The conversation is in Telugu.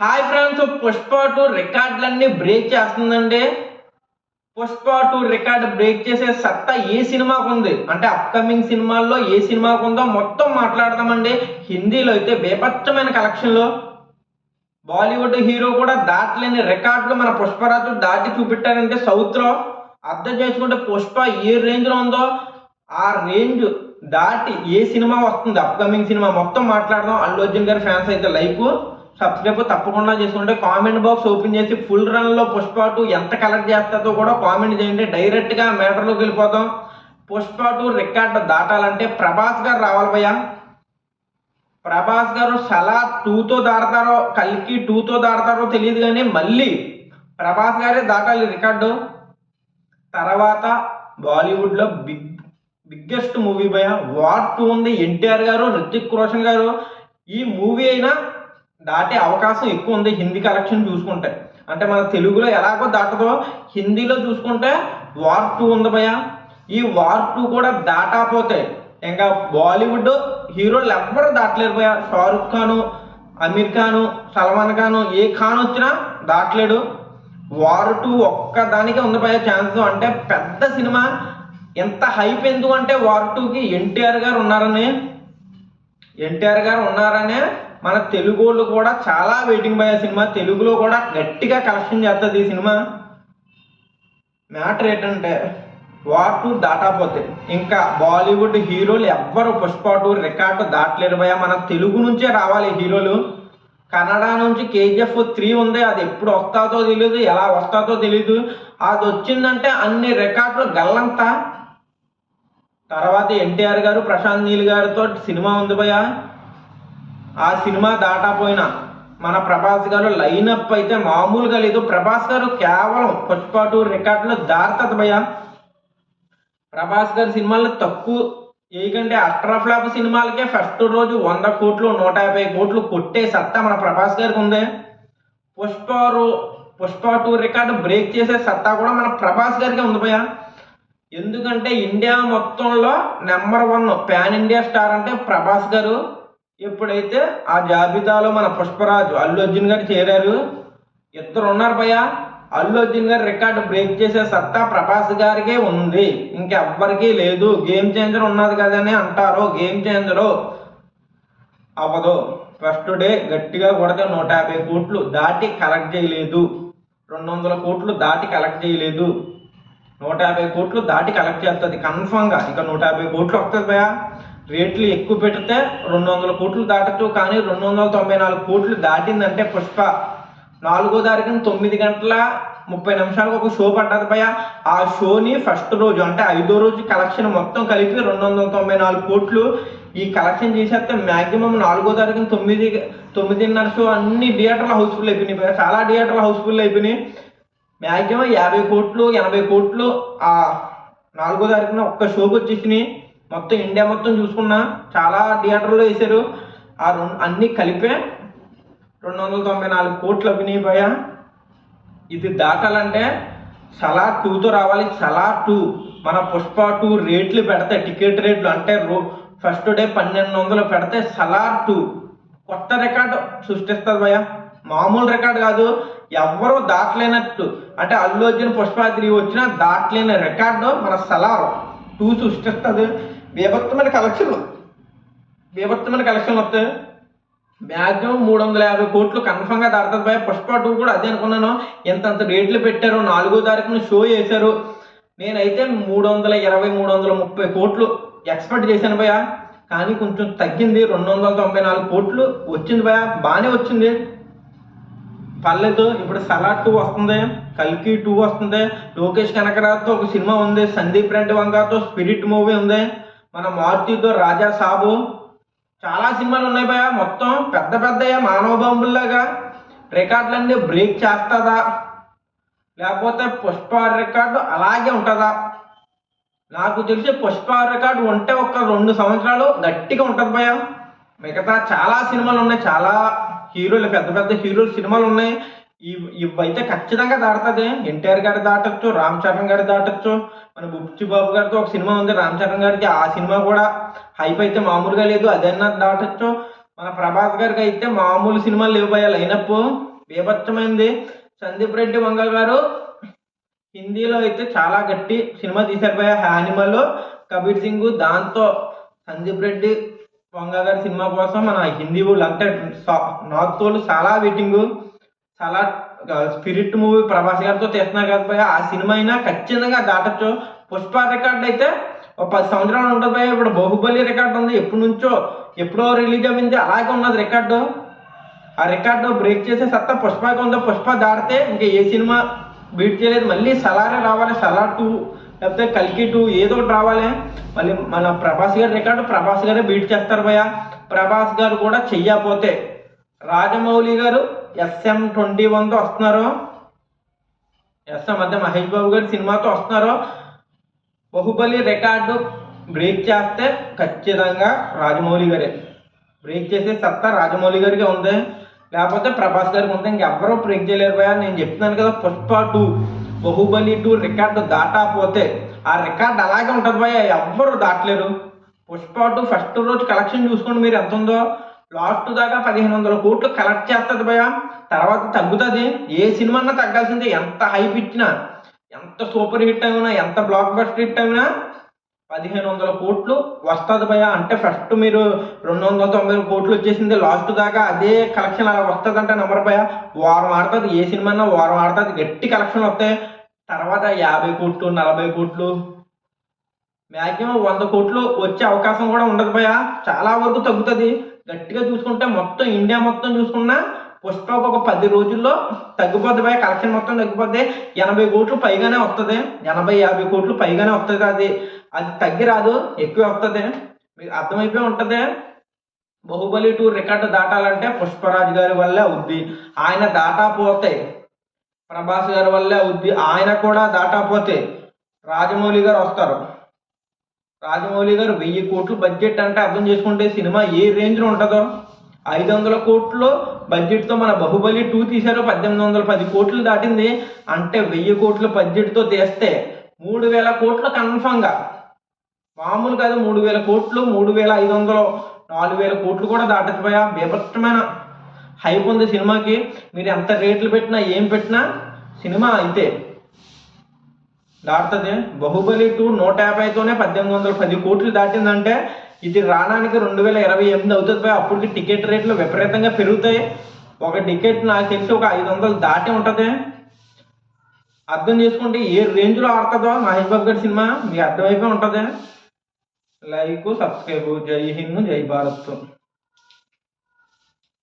హాయ్ ఫ్రెండ్స్ పుష్ప టూ రికార్డులన్నీ బ్రేక్ చేస్తుందండి. పుష్ప టూ రికార్డ్ బ్రేక్ చేసే సత్తా ఏ సినిమాకు ఉంది? అంటే అప్కమింగ్ సినిమాల్లో ఏ సినిమాకు ఉందో మొత్తం మాట్లాడదామండి. హిందీలో అయితే బేపచ్చమైన కలెక్షన్లో. బాలీవుడ్ హీరో కూడా దాటలేని రికార్డులు మన పుష్పరాజు దాటి చూపెట్టారంటే సౌత్లో. అర్థం చేసుకుంటే పుష్ప ఏ రేంజ్లో ఉందో ఆ రేంజ్ దాటి ఏ సినిమా వస్తుంది? అప్కమింగ్ సినిమా మొత్తం మాట్లాడదాం. అల్లు అర్జున్ గారి ఫ్యాన్స్ అయితే లైక్ సబ్స్క్రైబ్ తప్పకుండా చేసుకుంటే కామెంట్ బాక్స్ ఓపెన్ చేసి ఫుల్ రన్లో పుష్ప టూ ఎంత కలెక్ట్ చేస్తుందో కూడా కామెంట్ చేయండి. డైరెక్ట్గా మ్యాటర్లోకి వెళ్ళిపోతాం. పుష్ప టూ రికార్డు దాటాలంటే ప్రభాస్ గారు రావాలి భయ్యా. ప్రభాస్ గారు సలా టూతో దాడతారో కల్కి టూతో దాడతారో తెలియదు కానీ మళ్ళీ ప్రభాస్ గారే దాటాలి రికార్డు. తర్వాత బాలీవుడ్లో బిగ్ బిగ్గెస్ట్ మూవీ భయ వార్ టూ ఉంది. ఎన్టీఆర్ గారు రితిక్ రోషన్ గారు. ఈ మూవీ అయినా దాటే అవకాశం ఎక్కువ ఉంది హిందీ కలెక్షన్ చూసుకుంటే. అంటే మన తెలుగులో ఎలాగో దాటదో హిందీలో చూసుకుంటే వార్ టూ ఉంది భయ ఈ వార్ టూ కూడా దాటాపోతే ఇంకా బాలీవుడ్ హీరోలు ఎవ్వరు దాటలేరు భయ షారుఖ్ ఖాను అమీర్ ఖాను సల్మాన్ ఖాను ఏ ఖాన్ వచ్చినా దాటలేడు. వార్ టూ ఒక్క దానికే ఉంది భయ ఛాన్స్ అంటే పెద్ద సినిమా. ఎంత హైప్ ఎందుకు అంటే వార్ టూకి ఎన్టీఆర్ గారు ఉన్నారని ఎన్టీఆర్ గారు ఉన్నారనే మన తెలుగు వాళ్ళు కూడా చాలా వెయిటింగ్ పోయే సినిమా తెలుగులో కూడా గట్టిగా కలెక్షన్ చేస్తుంది ఈ సినిమా మ్యాటర్ ఏంటంటే వార్ టూ దాటాపోతే ఇంకా బాలీవుడ్ హీరోలు ఎవ్వరు పుష్ప టూ రికార్డు దాటలేరు భయ మన తెలుగు నుంచే రావాలి హీరోలు. కన్నడ నుంచి కేజీఎఫ్ త్రీ ఉంది అది ఎప్పుడు వస్తుందో తెలియదు ఎలా వస్తుందో తెలియదు అది వచ్చిందంటే అన్ని రికార్డులు గల్లంతా. తర్వాత ఎన్టీఆర్ గారు ప్రశాంత్ నీల్ గారితో సినిమా ఉంది భయ ఆ సినిమా దాటాపోయినా మన ప్రభాస్ గారు లైనప్ అయితే మామూలుగా లేదు. ప్రభాస్ గారు కేవలం పుష్ప టూ రికార్డులు దాటుతుంది భయ ప్రభాస్ గారి సినిమాలను తక్కువ. ఏకంటే అట్రా ఫ్లాప్ సినిమాలకే ఫస్ట్ రోజు వంద కోట్లు నూట యాభై కోట్లు కొట్టే సత్తా మన ప్రభాస్ గారికి ఉంది. Pushpa Pushpa two record break చేసే సత్తా కూడా మన ప్రభాస్ గారికి ఉంది భయ ఎందుకంటే ఇండియా మొత్తంలో number one pan India star అంటే ప్రభాస్ గారు. ఎప్పుడైతే ఆ జాబితాలో మన పుష్పరాజు అల్లు అర్జున్ గారు చేరారు ఇద్దరు ఉన్నారు భయ్యా. అల్లు అర్జున్ గారు రికార్డు బ్రేక్ చేసే సత్తా ప్రభాస్ గారికే ఉంది. ఇంకెవ్వరికీ లేదు. గేమ్ చేంజర్ ఉన్నది కదని అంటారు గేమ్ చేంజరు అవ్వదు. ఫస్ట్ డే గట్టిగా కొడితే నూట యాభై కోట్లు దాటి కలెక్ట్ చేయలేదు. రెండు వందల కోట్లు దాటి కలెక్ట్ చేయలేదు. నూట యాభై కోట్లు దాటి కలెక్ట్ చేస్తుంది కన్ఫామ్గా. ఇక నూట యాభై కోట్లు వస్తుంది భయ రేట్లు ఎక్కువ పెడితే రెండు వందల కోట్లు దాటచ్చు కానీ రెండు వందల తొంభై నాలుగు కోట్లు దాటిందంటే పుష్ప. నాలుగో తారీఖున తొమ్మిది గంటల ముప్పై నిమిషాలకు ఒక షో పడ్డది పై ఆ షోని ఫస్ట్ రోజు అంటే ఐదో రోజు కలెక్షన్ మొత్తం కలిపి రెండు వందల తొంభై నాలుగు కోట్లు ఈ కలెక్షన్ చేసేస్తే మాక్సిమం నాలుగో తారీఖున తొమ్మిది తొమ్మిదిన్నర షో అన్ని థియేటర్లు హౌస్ఫుల్ అయిపోయినాయి చాలా థియేటర్లు హౌస్ఫుల్ అయిపోయినాయి. మ్యాక్సిమం యాభై కోట్లు ఎనభై కోట్లు ఆ నాలుగో తారీఖున ఒక్క షోకి వచ్చేసినాయి. మొత్తం ఇండియా మొత్తం చూసుకున్నా చాలా థియేటర్లో వేశారు ఆ రెండు అన్నీ కలిపే రెండు వందల తొంభై నాలుగు కోట్లు అభినయ భయ ఇది దాటాలంటే సలా టూతో రావాలి. సలా టూ మన పుష్ప టూ రేట్లు పెడితే టికెట్ రేట్లు అంటే రో ఫస్ట్ డే పన్నెండు వందలు పెడితే సలార్ టూ కొత్త రికార్డు సృష్టిస్తుంది భయ మామూలు రికార్డు కాదు. ఎవ్వరూ దాటలేనట్టు. అంటే అల్లు అర్జున్ పుష్ప త్రీ వచ్చినా దాటలేని రికార్డు మన సలార్ టూ సృష్టిస్తుంది. బీభత్సమైన కలెక్షన్లు బీభత్సమైన కలెక్షన్లు వస్తాయి మ్యాక్సిమం మూడు వందల యాభై కోట్లు కన్ఫర్మ్గా గా బాయ్. పుష్ప టూ కూడా అదే అనుకున్నాను. ఎంతంత రేట్లు పెట్టారు నాలుగో తారీఖున షో చేశారు. నేనైతే మూడు వందల ఇరవై మూడు వందల ముప్పై కోట్లు ఎక్స్పెక్ట్ చేశాను భయ కానీ కొంచెం తగ్గింది. రెండు వందల తొంభై నాలుగు కోట్లు వచ్చింది భయ బాగానే వచ్చింది. పర్లేదు ఇప్పుడు సలాడ్ టూ వస్తుంది. కల్కి టూ వస్తుంది. లోకేష్ కనకరాజ్తో ఒక సినిమా ఉంది. సందీప్ రెడ్డి వంగాతో స్పిరిట్ మూవీ ఉంది. మన మారుతితో రాజా సాబు. చాలా సినిమాలు ఉన్నాయి భయ మొత్తం పెద్ద పెద్ద మానవ బాంబుల్లాగా. రికార్డులన్నీ బ్రేక్ చేస్తుందా? లేకపోతే పుష్ప రికార్డు అలాగే ఉంటుందా? నాకు తెలిసి పుష్ప రికార్డు ఉంటే ఒక రెండు సంవత్సరాలు గట్టిగా ఉంటుంది భయ మిగతా చాలా సినిమాలు ఉన్నాయి చాలా హీరోలు పెద్ద పెద్ద హీరోలు సినిమాలు ఉన్నాయి. ఇవైతే ఖచ్చితంగా దాటుతుంది. ఎన్టీఆర్ గారి దాటొచ్చు రామ్ చరణ్ గారి దాటొచ్చు. మన బుచ్చి బాబు గారితో ఒక సినిమా ఉంది రామ్ చరణ్ గారికి ఆ సినిమా కూడా హైప్ అయితే మామూలుగా లేదు. అదన్నా దాటచ్చు. మన ప్రభాస్ గారికి అయితే మామూలు సినిమాలు లేవు భయ లైనప్ బీభత్సమైంది. సందీప్ రెడ్డి వంగ గారు హిందీలో అయితే చాలా గట్టి సినిమా తీశారు భయ యానిమల్ కబీర్ సింగ్ దాంతో సందీప్ రెడ్డి వంగ గారి సినిమా కోసం మన హిందీ వాళ్ళు అంటే నార్త్ వాళ్ళు చాలా వెయిటింగ్. చాలా స్పిరిట్ మూవీ ప్రభాస్ గారితో తీస్తున్నారు కదా భయ ఆ సినిమా అయినా ఖచ్చితంగా దాటచ్చు. పుష్ప రికార్డ్ అయితే ఒక పది సంవత్సరాలు ఉంటుంది భయ ఇప్పుడు బాహుబలి రికార్డు ఉంది. ఎప్పటి నుంచో ఎప్పుడో రిలీజ్ అయింది అలాగే ఉన్నది రికార్డు ఆ రికార్డు బ్రేక్ చేసే సత్తా పుష్పకి ఉందో. పుష్ప దాటితే ఇంకా ఏ సినిమా బీట్ చేయలేదు. మళ్ళీ సలారే రావాలి. సలార్ టూ లేకపోతే కల్కి టూ ఏదో ఒకటి రావాలి. మళ్ళీ మన ప్రభాస్ గారి రికార్డు ప్రభాస్ గారే బీట్ చేస్తారు భయ ప్రభాస్ గారు కూడా చెయ్యకపోతే రాజమౌళి గారు ఎస్ఎం ట్వంటీ వన్తో వస్తున్నారు. ఎస్ఎం మధ్య మహేష్ బాబు గారి సినిమాతో వస్తున్నారు. బాహుబలి రికార్డు బ్రేక్ చేస్తే ఖచ్చితంగా రాజమౌళి గారే. బ్రేక్ చేసే సత్తా రాజమౌళి గారికి ఉంది. లేకపోతే ప్రభాస్ గారికి ఉంది. ఇంకెవ్వరూ బ్రేక్ చేయలేరు భయ నేను చెప్తున్నాను కదా Pushpa two Baahubali two record దాటాపోతే ఆ రికార్డు అలాగే ఉంటుంది భయ ఎవ్వరు దాటలేరు. పుష్ప టూ ఫస్ట్ రోజు కలెక్షన్ చూసుకోండి మీరు ఎంత ఉందో లాస్ట్ దాకా పదిహేను వందల కోట్లు కలెక్ట్ చేస్తుంది భయ తర్వాత తగ్గుతుంది. ఏ సినిమా అన్నా తగ్గాల్సిందే. ఎంత హైప్ ఇచ్చినా ఎంత సూపర్ హిట్ అయినా ఎంత బ్లాక్ బస్టర్ హిట్ అయినా పదిహేను వందల కోట్లు వస్తుంది భయ అంటే ఫస్ట్ మీరు రెండు వందల తొంభై కోట్లు వచ్చేసింది. లాస్ట్ దాకా అదే కలెక్షన్ అలా వస్తుంది అంటే నమ్మరు భయ వారం ఆడుతుంది. ఏ సినిమా అన్నా వారం ఆడుతుంది. గట్టి కలెక్షన్ వస్తాయి. తర్వాత యాభై కోట్లు నలభై కోట్లు మ్యాక్సిమం వంద కోట్లు వచ్చే అవకాశం కూడా ఉండదు భయ చాలా వరకు తగ్గుతుంది. గట్టిగా చూసుకుంటే మొత్తం ఇండియా మొత్తం చూసుకున్నా పుష్పకు ఒక పది రోజుల్లో తగ్గిపోద్ది భయ కలెక్షన్ మొత్తం తగ్గిపోద్ది. ఎనభై కోట్లు పైగానే వస్తుంది ఎనభై యాభై కోట్లు పైగానే వస్తుంది అది. అది తగ్గి రాదు ఎక్కువ వస్తుంది మీకు అర్థమైపోయి ఉంటుంది? బాహుబలి టూ రికార్డు దాటాలంటే పుష్పరాజు గారి వల్లే అవుద్ది. ఆయన దాటాపోతే ప్రభాస్ గారి వల్లే అవుద్ది. ఆయన కూడా దాటాపోతే రాజమౌళి గారు వస్తారు. రాజమౌళి గారు వెయ్యి కోట్లు బడ్జెట్ అంటే అర్థం చేసుకుంటే సినిమా ఏ రేంజ్లో ఉంటుందో? ఐదు వందల కోట్లు బడ్జెట్తో మన బాహుబలి టూ తీశారు పద్దెనిమిది వందల పది కోట్లు దాటింది. అంటే వెయ్యి కోట్లు బడ్జెట్తో తీస్తే మూడు వేల కోట్లు కన్ఫామ్గా. మామూలు కాదు మూడు వేల కోట్లు మూడు వేల ఐదు వందలు నాలుగు వేల కోట్లు కూడా దాటకపోయా. బీభత్సమైన హైప్ ఉంది సినిమాకి. మీరు ఎంత రేట్లు పెట్టినా ఏం పెట్టినా సినిమా అయితే దాటుతుంది. బాహుబలి టూ నూట యాభైతోనే పద్దెనిమిది వందల పది కోట్లు దాటిందంటే ఇది రావడానికి రెండు వేల ఇరవై ఎనిమిది అవుతుంది. అప్పటికి టికెట్ రేట్లు విపరీతంగా పెరుగుతాయి. ఒక టికెట్ నాకు తెలిసి ఒక ఐదు వందలు దాటి ఉంటుంది? అర్థం చేసుకుంటే ఏ రేంజ్లో ఆడుతుందో మహేష్ బాబు గారి సినిమా? మీకు అర్థమైపోయి ఉంటుంది? Like subscribe. జై హింద్ జై భారత్.